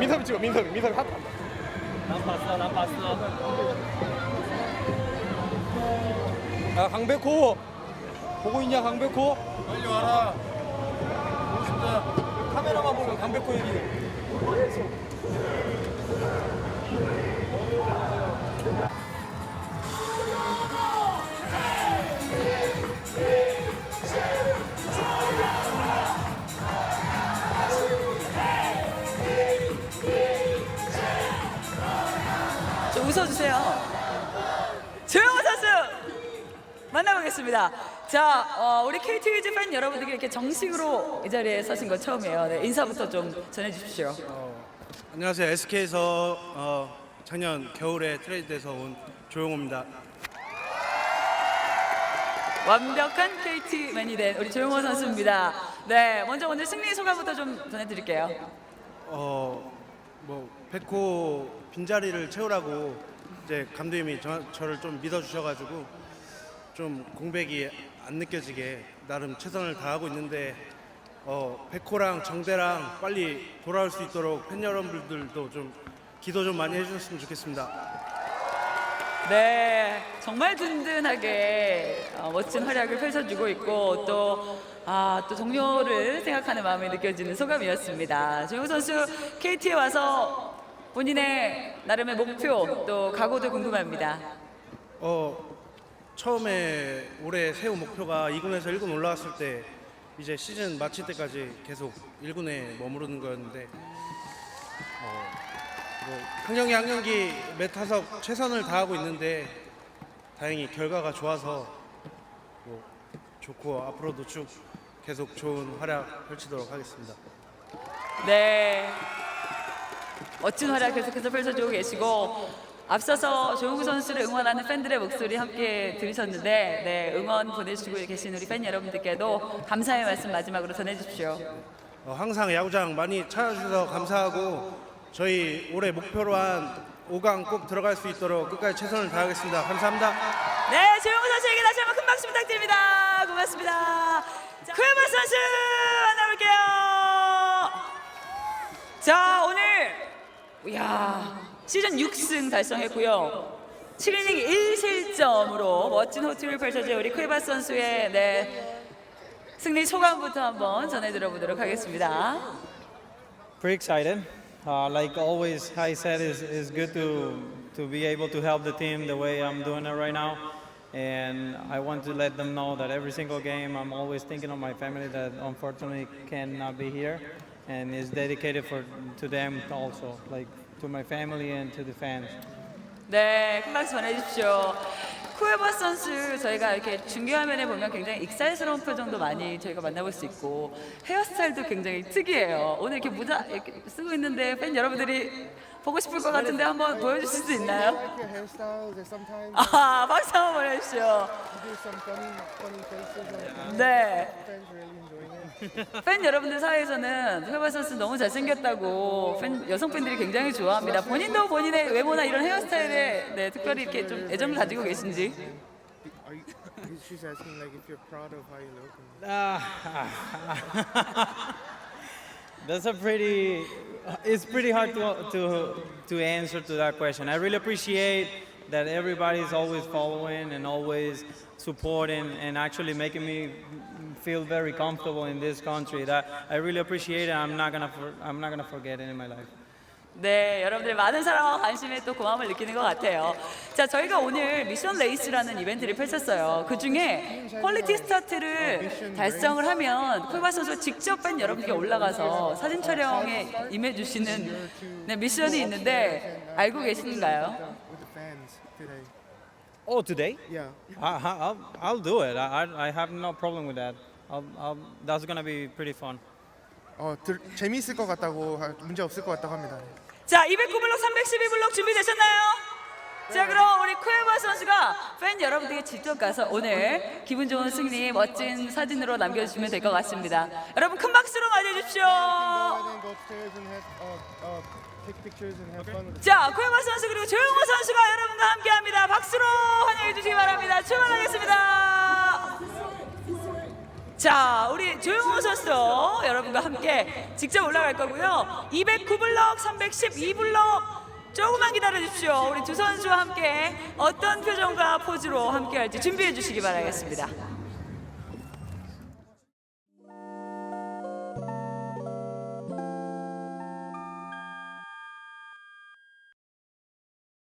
민섭이 찍어 민섭이 민섭이 핫 한다 난 봤어, 난 봤어. 아 강백호 보고 있냐 강백호 빨리 와라. 보고 싶다. 카메라만 보면 강백호 얘기 웃어주세요. 조영호 선수 만나보겠습니다. 자, 어, 우리 KT 위즈 팬 여러분들께 이렇게 정식으로 이 자리에 서신 건 처음이에요. 네, 인사부터 좀 전해주십시오. 안녕하세요. SK에서 어, 작년 겨울에 트레이드돼서 온 조용호입니다. 완벽한 KT맨이 된 우리 조영호 선수입니다. 네, 먼저 오늘 승리 소감부터 좀 전해드릴게요. 어, 뭐 백호 빈자리를 채우라고 이제 감독님이 저, 저를 좀 믿어주셔가지고 좀 공백이 안 느껴지게 나름 최선을 다하고 있는데 어, 백호랑 정대랑 빨리 돌아올 수 있도록 팬 여러분들도 좀 기도 좀 많이 해주셨으면 좋겠습니다. 네, 정말 든든하게 어, 멋진 활약을 펼쳐주고 있고 또, 아, 또 동료를 생각하는 마음이 느껴지는 소감이었습니다. 조용 선수 KT에 와서 본인의 나름의 목표 또 각오도 궁금합니다. 어 처음에 올해 세운 목표가 2군에서 1군 올라왔을 때 이제 시즌 마칠 때까지 계속 1군에 머무르는 거였는데 어, 뭐한 경기 한 경기 매 타석 최선을 다하고 있는데 다행히 결과가 좋아서 뭐 좋고 앞으로도 쭉 계속 좋은 활약 펼치도록 하겠습니다. 네. 멋진 활약 계속해서 펼쳐주고 계시고 앞서서 조용구 선수를 응원하는 팬들의 목소리 함께 들으셨는데 네, 응원 보내주고 계신 우리 팬 여러분들께도 감사의 말씀 마지막으로 전해주십시오. 어, 항상 야구장 많이 찾아주셔서 감사하고 저희 올해 목표로 한 5강 꼭 들어갈 수 있도록 끝까지 최선을 다하겠습니다. 감사합니다. 네, 조용구 선수에게 다시 한번 큰 박수 부탁드립니다. 고맙습니다. 쿠에바 선수 만나볼게요. 자, 오늘 이야 시즌 6승 달성했고요. 7이닝 1실점으로 멋진 호투를 펼쳐준 우리 쿠에바 선수의 네, 승리 소감부터 한번 전해 들어보도록 하겠습니다. Pretty excited. Uh, like always, I said, is is good to to be able to help the team the way I'm doing it right now. And I want to let them know that every single game, I'm always thinking of my family that unfortunately cannot be here, and is dedicated for to them also, like to my family and to the fans. 네, 큰 박수 보내주십시오. 쿠에바 선수 저희가 이렇게 중계화면에 보면 굉장히 익살스러운 표정도 많이 저희가 만나볼 수 있고 헤어스타일도 굉장히 특이해요. 오늘 이렇게 모자 이렇게 쓰고 있는데 팬 여러분들이 보고 싶을 것 같은데 한번 보여주실 수 있나요? like your hairstyles or sometimes 아, 박수 한번 보내주십시오. you do some funny funny faces and 네, fans really enjoying it 팬 여러분들 사이에서는 쿠에바 선수 너무 잘생겼다고 팬 여성 팬들이 굉장히 좋아합니다. 본인도 본인의 외모나 이런 헤어스타일에 네, 특별히 이렇게 좀 애정을 가지고 계신지. That's a pretty. It's pretty hard to, to to answer to that question. I really appreciate that everybody's always following and always supporting and actually making me feel very comfortable in this country. That I really appreciate it. I'm not gonna for, I'm not gonna forget it in my life. 네, 여러분들 많은 사랑과 관심에 또 고마움을 느끼는 것 같아요. 자, 저희가 오늘 미션 레이스라는 이벤트를 펼쳤어요. 그 중에 퀄리티 스타트를 달성을 하면 콜바 선수가 직접 팬 여러분께 올라가서 사진 촬영에 임해주시는 네, 미션이 있는데 알고 계신가요? Today Oh, today? yeah I, I- I'll I'll do it. I I I have no problem with that. I'll, I'll, that's gonna be pretty fun. 어 들, 재미있을 것 같다고 하- 문제 없을 것 같다고 합니다 자, 209블록, 312블록 준비되셨나요? 자, 그럼 우리 쿠에바 선수가 팬 여러분들께 직접 가서 오늘 기분 좋은 승리 멋진 사진으로 남겨주시면 될 것 같습니다. 여러분 큰 박수로 맞이해주십시오. 자, 쿠에바 선수 그리고 조용호 선수가 여러분과 함께합니다. 박수로 환영해 주시기 바랍니다. 출발하겠습니다. 자, 우리 조용호 선수 여러분과 함께 직접 올라갈 거고요. 209블럭, 312블럭 조금만 기다려 주십시오. 우리 두 선수와 함께 어떤 표정과 포즈로 함께 할지 준비해 주시기 바라겠습니다.